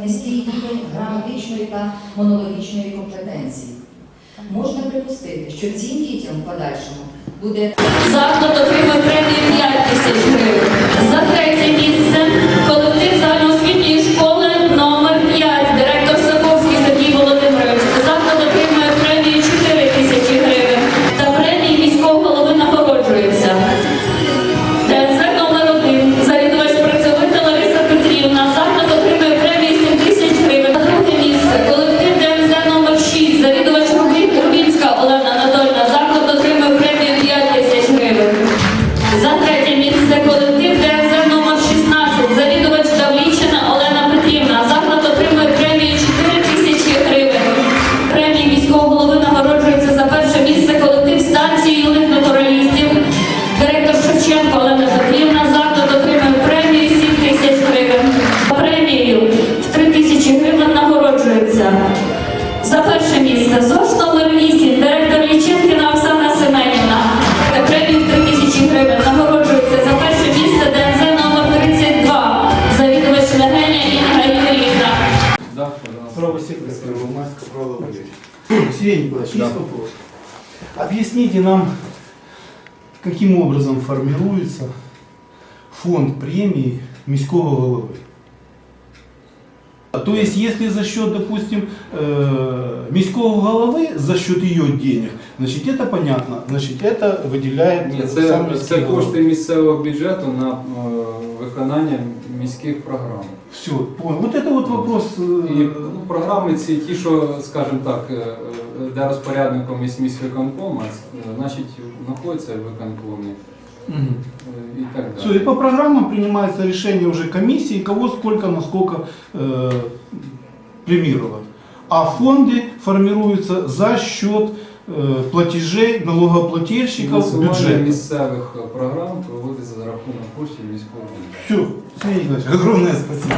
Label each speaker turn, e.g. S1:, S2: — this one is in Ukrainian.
S1: рівень граматичної та монологічної компетенції. Можна припустити, що цим дітям в подальшому буде
S2: Заклад отримав премію 5 тисяч гривень. За третє місце місце ЗОЖ номер 8, директор Ліченкіна Оксана Семенівна. Та Премію в 3 тисячі гривень нагороджується за перше місце ДНЗ номер 32, завідувач Легеня Інга Юріївна.
S3: Да, пожалуйста.
S4: Право сектора Первомайска, Право Валерьевич. Сергей Николаевич, есть вопрос? Объясните нам, каким образом формируется фонд премии міського голови? А То есть, если за счет, допустим, э, міського голови, за счет ее денег, значит, это понятно, значит, это выделяет
S3: Ні,
S4: сам
S3: це,
S4: міський
S3: це
S4: голова.
S3: кошти місцевого бюджету на е, виконання міських програм.
S4: Все, понял. Вот это вот вопрос. э,
S3: І ну, програми ці, ті, що, скажімо так, е, е, де розпорядником є міськвиконком, а це, е, значить, знаходяться в виконкомі
S4: мгм.
S3: е, і так
S4: Все,
S3: далі.
S4: и по программам принимается решение уже комиссии, кого сколько, насколько э, премировать. А фонды формируются за счет э, платежей налогоплательщиков
S3: Фінансування
S4: бюджета.
S3: місцевих е, програм проводиться за рахунок коштів бюджету.
S4: Все, Сергей Николаевич, огромное спасибо.